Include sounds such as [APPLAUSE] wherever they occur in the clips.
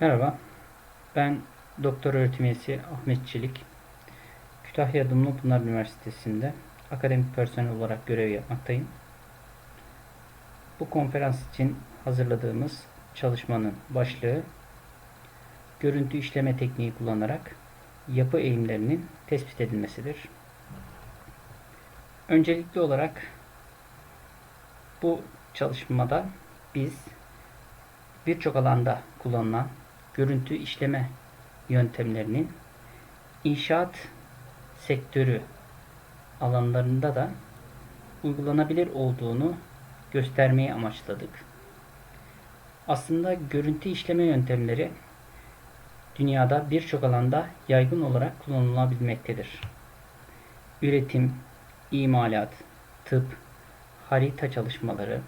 Merhaba, ben Doktor Öğretim Üyesi Ahmet Çelik. Kütahya Dumlupınar Üniversitesi'nde akademik personel olarak görev yapmaktayım. Bu konferans için hazırladığımız çalışmanın başlığı görüntü işleme tekniği kullanarak yapı eğimlerinin tespit edilmesidir. Öncelikli olarak bu çalışmada biz birçok alanda kullanılan görüntü işleme yöntemlerinin inşaat sektörü alanlarında da uygulanabilir olduğunu göstermeyi amaçladık. Aslında görüntü işleme yöntemleri dünyada birçok alanda yaygın olarak kullanılabilmektedir. Üretim, imalat, tıp, harita çalışmaları,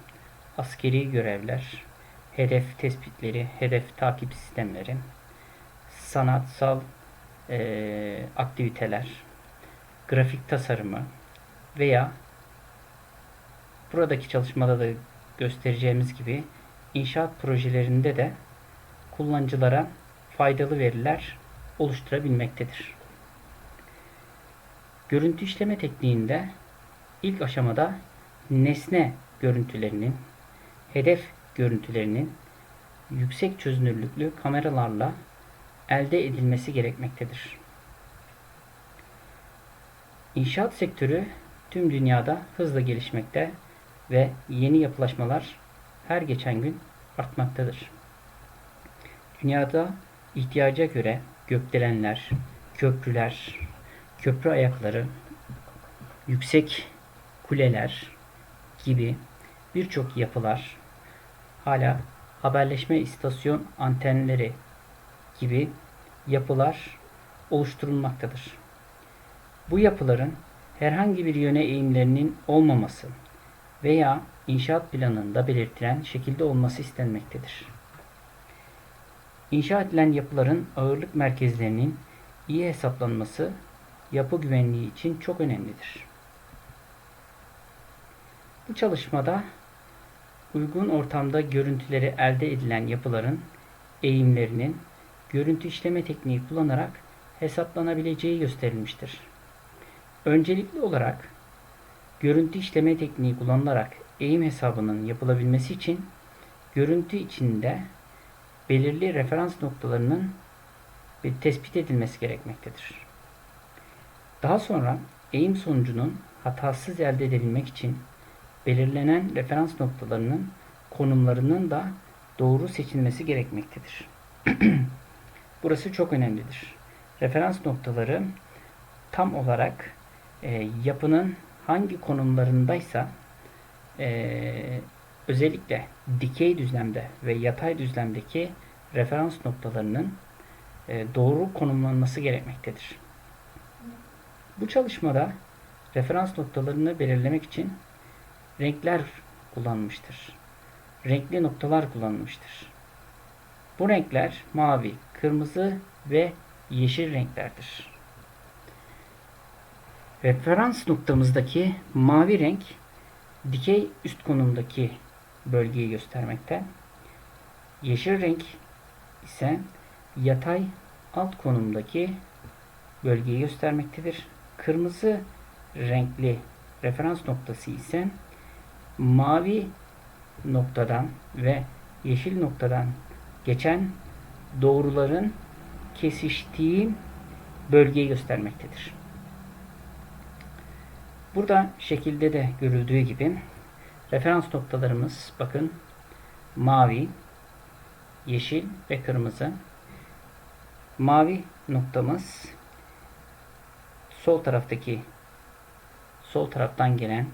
askeri görevler, hedef tespitleri, hedef takip sistemleri, sanatsal eee, aktiviteler, grafik tasarımı veya buradaki çalışmada da göstereceğimiz gibi inşaat projelerinde de kullanıcılara faydalı veriler oluşturabilmektedir. Görüntü işleme tekniğinde ilk aşamada nesne görüntülerinin, hedef görüntülerinin yüksek çözünürlüklü kameralarla elde edilmesi gerekmektedir. İnşaat sektörü tüm dünyada hızla gelişmekte ve yeni yapılaşmalar her geçen gün artmaktadır. Dünyada ihtiyaca göre gökdelenler, köprüler, köprü ayakları, yüksek kuleler gibi birçok yapılar hala haberleşme istasyon antenleri gibi yapılar oluşturulmaktadır. Bu yapıların herhangi bir yöne eğimlerinin olmaması veya inşaat planında belirtilen şekilde olması istenmektedir. İnşa edilen yapıların ağırlık merkezlerinin iyi hesaplanması yapı güvenliği için çok önemlidir. Bu çalışmada uygun ortamda görüntüleri elde edilen yapıların eğimlerinin görüntü işleme tekniği kullanarak hesaplanabileceği gösterilmiştir. Öncelikli olarak görüntü işleme tekniği kullanılarak eğim hesabının yapılabilmesi için görüntü içinde belirli referans noktalarının tespit edilmesi gerekmektedir. Daha sonra eğim sonucunun hatasız elde edebilmek için belirlenen referans noktalarının konumlarının da doğru seçilmesi gerekmektedir. [CLEARS THROAT] Burası çok önemlidir. Referans noktaları tam olarak e, yapının hangi konumlarındaysa e, özellikle dikey düzlemde ve yatay düzlemdeki referans noktalarının e, doğru konumlanması gerekmektedir. Bu çalışmada referans noktalarını belirlemek için renkler kullanmıştır. Renkli noktalar kullanılmıştır. Bu renkler mavi, kırmızı ve yeşil renklerdir. Referans noktamızdaki mavi renk dikey üst konumdaki bölgeyi göstermekte. Yeşil renk ise yatay alt konumdaki bölgeyi göstermektedir. Kırmızı renkli referans noktası ise mavi noktadan ve yeşil noktadan geçen doğruların kesiştiği bölgeyi göstermektedir. Burada şekilde de görüldüğü gibi referans noktalarımız bakın mavi, yeşil ve kırmızı. Mavi noktamız sol taraftaki sol taraftan gelen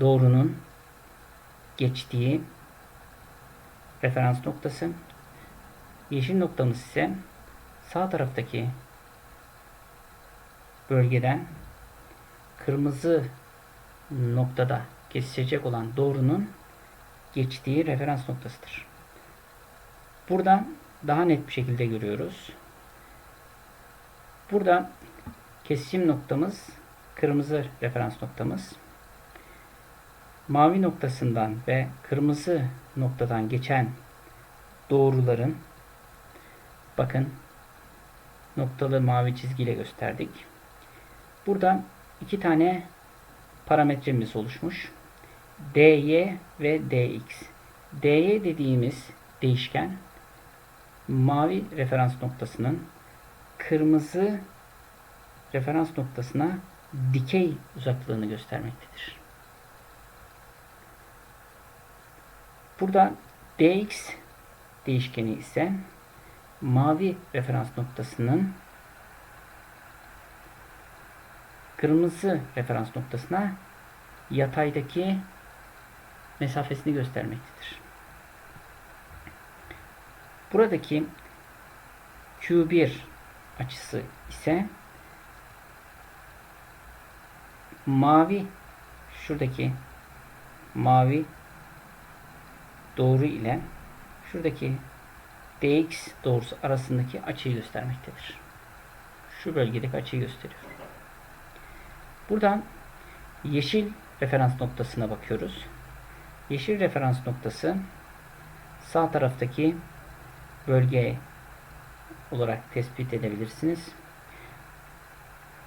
doğrunun geçtiği referans noktası. Yeşil noktamız ise sağ taraftaki bölgeden kırmızı noktada kesişecek olan doğrunun geçtiği referans noktasıdır. Burada daha net bir şekilde görüyoruz. Burada kesişim noktamız kırmızı referans noktamız. Mavi noktasından ve kırmızı noktadan geçen doğruların Bakın noktalı mavi çizgiyle gösterdik. Burada iki tane parametremiz oluşmuş. dy ve dx. dy dediğimiz değişken mavi referans noktasının kırmızı referans noktasına dikey uzaklığını göstermektedir. Burada dx değişkeni ise mavi referans noktasının kırmızı referans noktasına yataydaki mesafesini göstermektedir. Buradaki Q1 açısı ise mavi şuradaki mavi doğru ile şuradaki dx doğrusu arasındaki açıyı göstermektedir. Şu bölgedeki açıyı gösteriyor. Buradan yeşil referans noktasına bakıyoruz. Yeşil referans noktası sağ taraftaki bölge olarak tespit edebilirsiniz.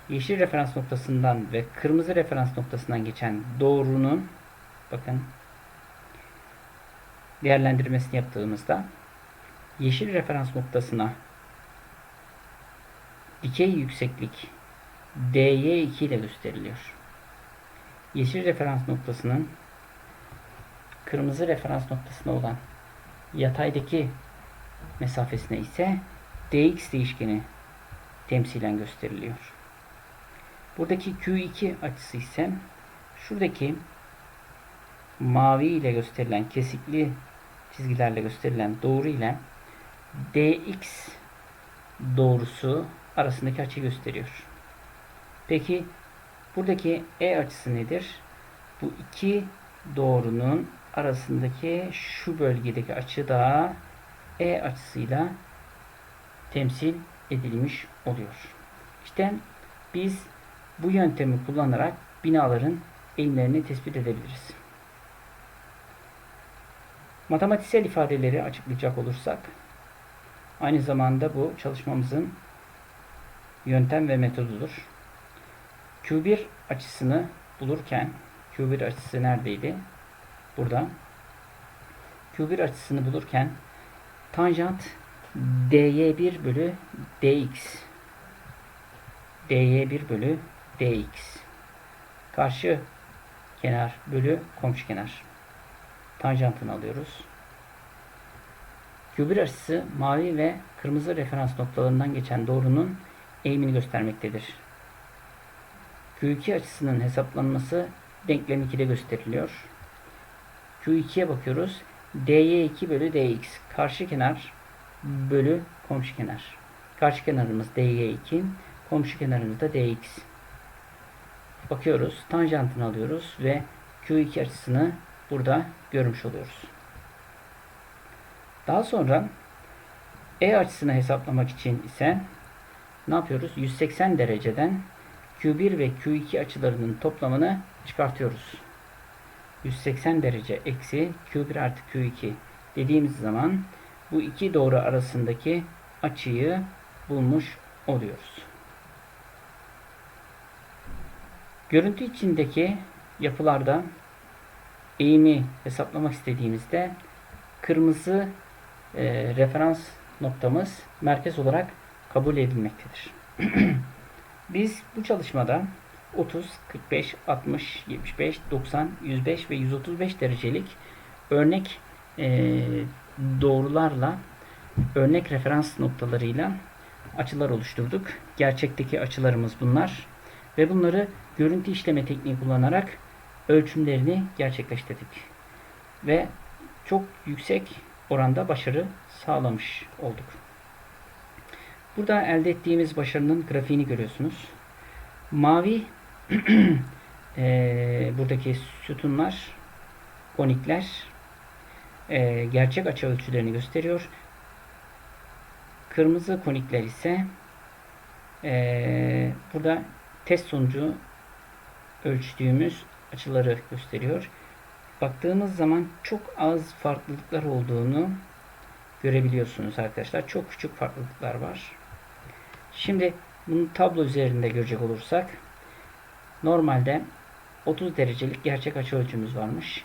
Yeşil referans noktasından ve kırmızı referans noktasından geçen doğrunun bakın değerlendirmesini yaptığımızda yeşil referans noktasına dikey yükseklik dy2 ile gösteriliyor. Yeşil referans noktasının kırmızı referans noktasına olan yataydaki mesafesine ise dx değişkeni temsilen gösteriliyor. Buradaki Q2 açısı ise şuradaki mavi ile gösterilen kesikli çizgilerle gösterilen doğru ile dx doğrusu arasındaki açıyı gösteriyor. Peki buradaki e açısı nedir? Bu iki doğrunun arasındaki şu bölgedeki açı da e açısıyla temsil edilmiş oluyor. İşte biz bu yöntemi kullanarak binaların eğimlerini tespit edebiliriz. Matematiksel ifadeleri açıklayacak olursak aynı zamanda bu çalışmamızın yöntem ve metodudur. Q1 açısını bulurken Q1 açısı neredeydi? Burada. Q1 açısını bulurken tanjant dy1 bölü dx dy1 bölü dx karşı kenar bölü komşu kenar tanjantını alıyoruz. Q1 açısı mavi ve kırmızı referans noktalarından geçen doğrunun eğimini göstermektedir. Q2 açısının hesaplanması denklem 2'de gösteriliyor. Q2'ye bakıyoruz. dy2 bölü dx karşı kenar bölü komşu kenar. Karşı kenarımız dy2, komşu kenarımız da dx. Bakıyoruz, tanjantını alıyoruz ve Q2 açısını burada görmüş oluyoruz. Daha sonra E açısını hesaplamak için ise ne yapıyoruz? 180 dereceden Q1 ve Q2 açılarının toplamını çıkartıyoruz. 180 derece eksi Q1 artı Q2 dediğimiz zaman bu iki doğru arasındaki açıyı bulmuş oluyoruz. Görüntü içindeki yapılarda eğimi hesaplamak istediğimizde kırmızı e, referans noktamız merkez olarak kabul edilmektedir. [CLEARS THROAT] Biz bu çalışmada 30, 45, 60, 75, 90, 105 ve 135 derecelik örnek e, doğrularla örnek referans noktalarıyla açılar oluşturduk. Gerçekteki açılarımız bunlar ve bunları görüntü işleme tekniği kullanarak ölçümlerini gerçekleştirdik. Ve çok yüksek oranda başarı sağlamış olduk. Burada elde ettiğimiz başarının grafiğini görüyorsunuz. Mavi [CLEARS THROAT] e, buradaki sütunlar, konikler e, gerçek açı ölçülerini gösteriyor. Kırmızı konikler ise e, burada test sonucu ölçtüğümüz açıları gösteriyor. Baktığımız zaman çok az farklılıklar olduğunu görebiliyorsunuz arkadaşlar. Çok küçük farklılıklar var. Şimdi bunu tablo üzerinde görecek olursak normalde 30 derecelik gerçek açı ölçümüz varmış.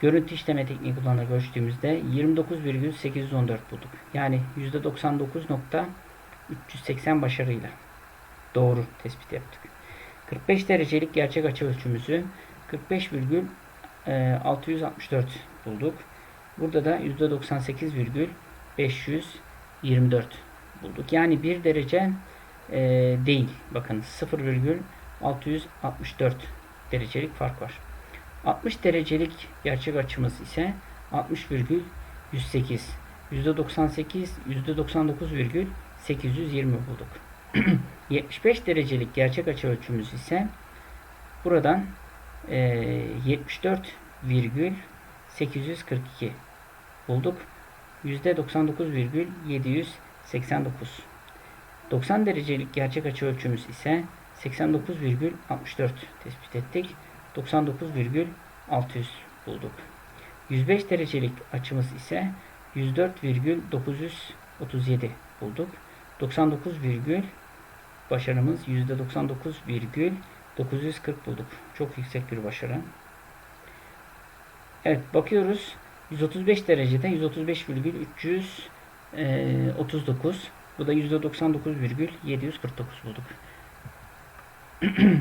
Görüntü işleme tekniği kullanarak ölçtüğümüzde 29,814 bulduk. Yani %99.380 başarıyla doğru tespit yaptık. 45 derecelik gerçek açı ölçümüzü 45,664 bulduk. Burada da %98,524 bulduk. Yani 1 derece e, değil. Bakın 0,664 derecelik fark var. 60 derecelik gerçek açımız ise 60,108. %98, %99,820 bulduk. [CLEARS THROAT] 75 derecelik gerçek açı ölçümüz ise buradan e, 74,842 bulduk. %99,789. 90 derecelik gerçek açı ölçümüz ise 89,64 tespit ettik. 99,600 bulduk. 105 derecelik açımız ise 104,937 bulduk. 99, başarımız %99,940 bulduk. Çok yüksek bir başarı. Evet bakıyoruz. 135 derecede 135,339 bu da %99,749 bulduk. [CLEARS THROAT]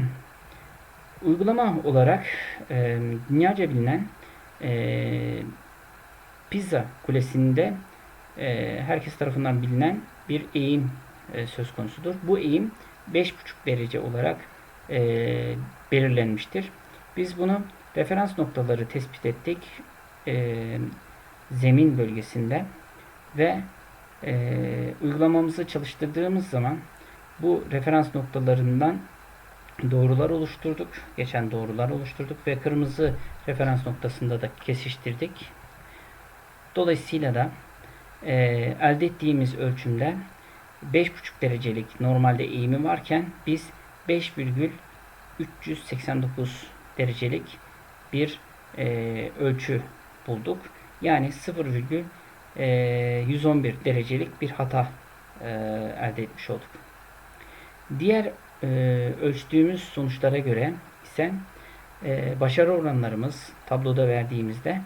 Uygulama olarak e, dünyaca bilinen e, Pizza Kulesi'nde e, herkes tarafından bilinen bir eğim e, söz konusudur. Bu eğim 5,5 derece olarak e, belirlenmiştir. Biz bunu referans noktaları tespit ettik e, zemin bölgesinde ve e, uygulamamızı çalıştırdığımız zaman bu referans noktalarından doğrular oluşturduk. Geçen doğrular oluşturduk ve kırmızı referans noktasında da kesiştirdik. Dolayısıyla da e, elde ettiğimiz ölçümde 5,5 derecelik normalde eğimi varken biz 5,389 derecelik bir e, ölçü bulduk. Yani 0,111 derecelik bir hata e, elde etmiş olduk. Diğer e, ölçtüğümüz sonuçlara göre ise e, başarı oranlarımız tabloda verdiğimizde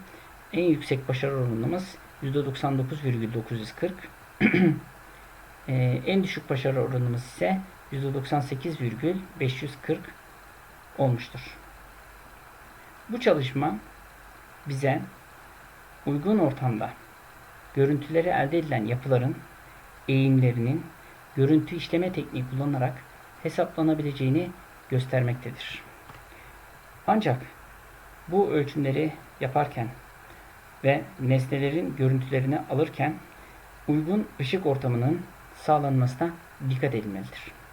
en yüksek başarı oranımız %99,940 [CLEARS THROAT] e, en düşük başarı oranımız ise %98,540 olmuştur. Bu çalışma bize uygun ortamda görüntüleri elde edilen yapıların eğimlerinin görüntü işleme tekniği kullanarak hesaplanabileceğini göstermektedir. Ancak bu ölçümleri yaparken ve nesnelerin görüntülerini alırken uygun ışık ortamının sağlanmasına dikkat edilmelidir.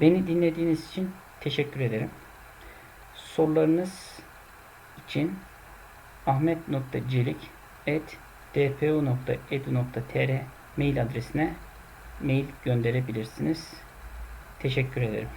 Beni dinlediğiniz için teşekkür ederim. Sorularınız için ahmet.celik.dpu.edu.tr mail adresine mail gönderebilirsiniz. Teşekkür ederim.